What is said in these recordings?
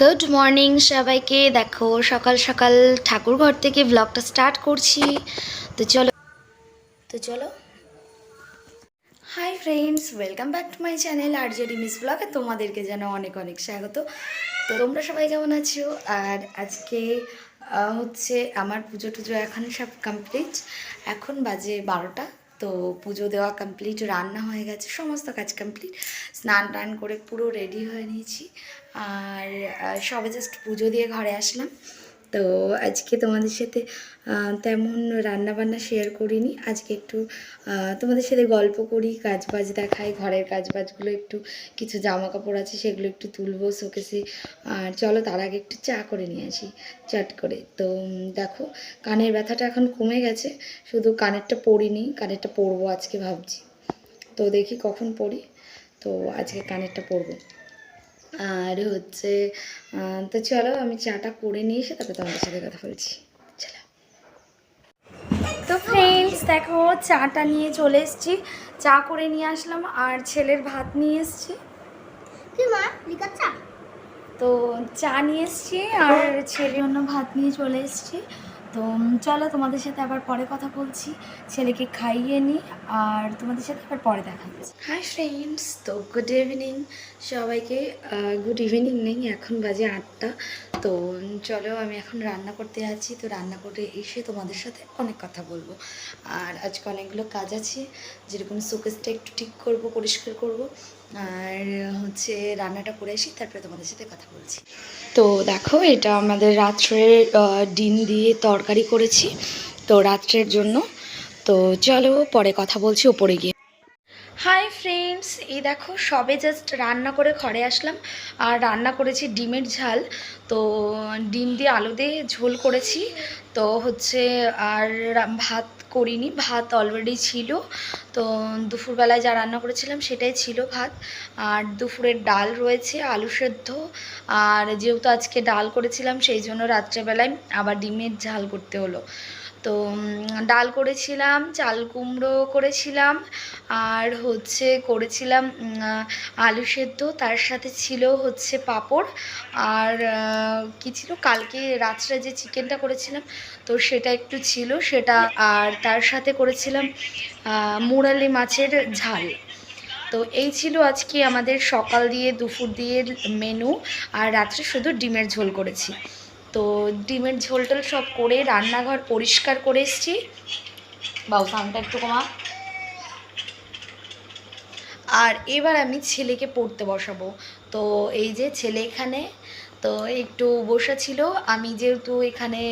Good morning সবাইকে। দেখো, সকাল সকাল ঠাকুর ঘর থেকে ব্লগটা স্টার্ট করছি। তো চলো তো চলো। Hi friends welcome back to my channel R JD miss ব্লগে তোমাদেরকে যেন অনেক অনেক স্বাগত। তো তোমরা সবাই কেমন আছো? আর আজকে হচ্ছে আমার পুজো টুজো এখন সব কমপ্লিট এখন বাজে বারোটা। তো পুজো দেওয়া কমপ্লিট রান্না হয়ে গেছে, সমস্ত কাজ কমপ্লিট স্নান টান করে পুরো রেডি হয়ে নিয়েছি। আর সবে জাস্ট পুজো দিয়ে ঘরে আসলাম। তো আজকে তোমাদের সাথে তেমন রান্না বান্না শেয়ার করিনি। আজকে একটু তোমাদের সাথে গল্প করি কাজ বাজ দেখাই, ঘরের কাজ বাজগুলো একটু, কিছু জামা কাপড় আছে সেগুলো একটু তুলবো শোকেসে। আর চলো তার আগে একটু চা করে নিয়ে আসি, চাট করে। তো দেখো, কানের ব্যথাটা এখন কমে গেছে, শুধু কানেরটা পরিনি কানেরটা পরবো আজকে ভাবছি। তো দেখি কখন পড়ি তো আজকে কানেরটা পরবো। আর হচ্ছে তো চলো আমি চাটা করে নিয়ে এসে তারপরে তোমাদের সাথে কথা বলছি। চলো। তো ফ্রেন্ডস দেখো চাটা নিয়ে চলে এসেছি। চা করে নিয়ে আসলাম আর ছেলের ভাত নিয়ে এসেছি। কি মা লিকার চা? তো চা নিয়ে এসেছি আর ছেলের অন্য ভাত নিয়ে চলে এসেছি। তো চলো তোমাদের সাথে আবার পরে কথা বলছি। ছেলেকে খাইয়ে নিই আর তোমাদের সাথে আবার পরে দেখা হচ্ছে। হাই ফ্রেন্ডস তো গুড ইভিনিং সবাইকে গুড ইভিনিং নেই, এখন বাজে আটটা। তো চলো আমি এখন রান্না করতে যাচ্ছি। তো রান্না করে এসে তোমাদের সাথে অনেক কথা বলব। আর আজকে অনেকগুলো কাজ আছে। যেরকম শোকেসটা একটু ঠিক করব, পরিষ্কার করব। আর হচ্ছে রান্নাটা করে আসি তারপরে তোমাদের সাথে কথা বলছি। তো দেখো এটা আমাদের রাত্রের ডিম দিয়ে তরকারি করেছি। তো রাত্রের জন্য। তো চলো পরে কথা বলছি ওপরে গিয়ে। হাই ফ্রেন্ডস এই দেখো সবে জাস্ট রান্না করে ঘরে আসলাম। আর রান্না করেছি ডিমের ঝাল। তো ডিম দিয়ে আলু দিয়ে ঝোল করেছি। তো হচ্ছে আর ভাত করিনি, ভাত অলরেডি ছিল। তো দুপুরবেলায় যা রান্না করেছিলাম সেটাই ছিল ভাত। আর দুপুরের ডাল রয়েছে, আলু সেদ্ধ। আর যেহেতু আজকে ডাল করেছিলাম, সেই জন্য রাত্রেবেলায় আবার ডিমের ঝাল করতে হলো। তো ডাল করেছিলাম, চাল কুমড়ো করেছিলাম, আর হচ্ছে করেছিলাম আলু সেদ্ধ, তার সাথে ছিল হচ্ছে পাঁপড়, আর কি ছিল? কালকে রাত্রে যে চিকেনটা করেছিলাম, তো সেটা একটু ছিল, সেটা, আর তার সাথে করেছিলাম মুরালি মাছের ঝাল। তো এই ছিল আজকে আমাদের সকাল দিয়ে, দুপুর দিয়ে মেনু আর রাত্রে শুধু ডিমের ঝোল করেছি। তো ডিমের ঝোল টোল সব করে রান্নাঘর পরিষ্কার করে এসেছি। বাউ সাউন্ডটা একটু কমা। আর এবার আমি ছেলেকে পড়তে বসাবো। তো এই যে ছেলে এখানে, তো একটু বসা ছিল। আমি যেহেতু এখানে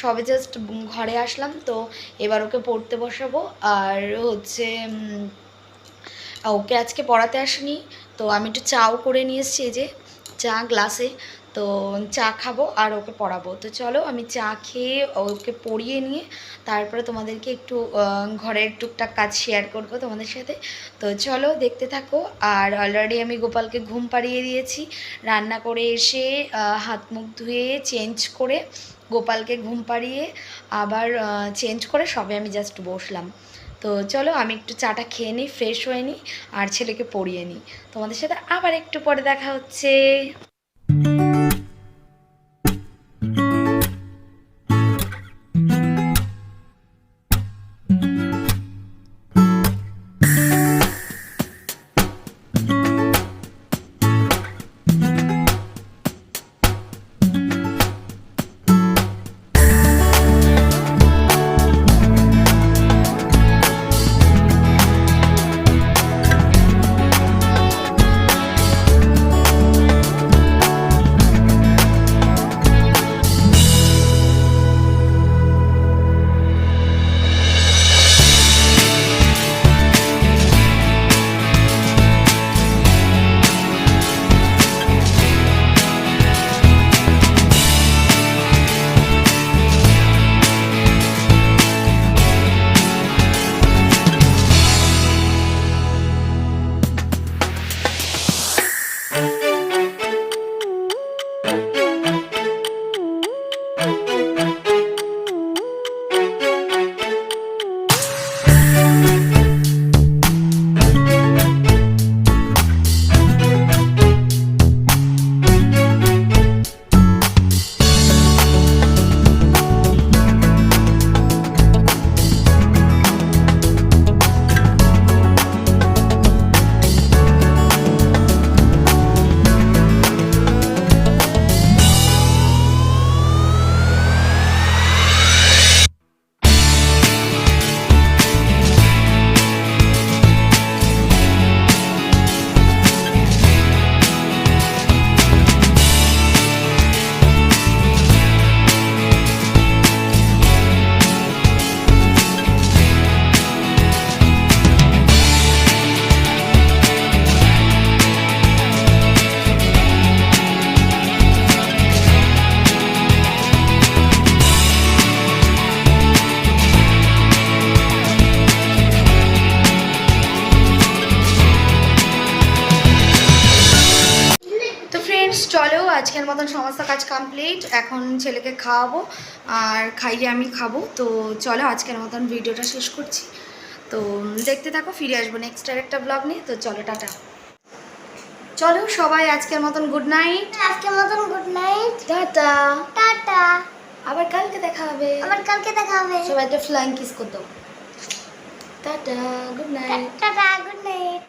সবে জাস্ট ঘরে আসলাম, তো এবার ওকে পড়তে বসাবো। আর হচ্ছে ওকে আজকে পড়াতে আসিনি। তো আমি একটু চাও করে নিয়ে এসেছি, এই যে চা গ্লাসে। তো চা খাব আর ওকে পড়াবো। তো চলো আমি চা খেয়ে ওকে পড়িয়ে নিয়ে তারপরে তোমাদেরকে একটু ঘরের টুকটাক কাজ শেয়ার করব তোমাদের সাথে। তো চলো দেখতে থাকো। আর অলরেডি আমি গোপালকে ঘুম পাড়িয়ে দিয়েছি। রান্না করে এসে হাত মুখ ধুয়ে চেঞ্জ করে গোপালকে ঘুম পাড়িয়ে আবার চেঞ্জ করে সবে আমি জাস্ট বসলাম। তো চলো আমি একটু চাটা খেয়ে নিই ফ্রেশ হয়ে নিই আর ছেলেকে পড়িয়ে নিই। তোমাদের সাথে আবার একটু পরে দেখা হচ্ছে। আজকের মতন সমস্ত কাজ কমপ্লিট এখন ছেলেকে খাওয়াবো আর খাইয়ে আমি খাব। তো চলো আজকের মতন ভিডিওটা শেষ করছি। তো দেখতে থাকো ফিরে আসব নেক্সট আর একটা ব্লগ নিয়ে। তো চলো টাটা। চলো সবাই আজকের মতন গুড নাইট আজকের মতন গুড নাইট টাটা। টাটা। আবার কালকে দেখা হবে। আবার কালকে দেখা হবে। সবাই একটা ফ্লাইং কিস করতো tata good night tata good night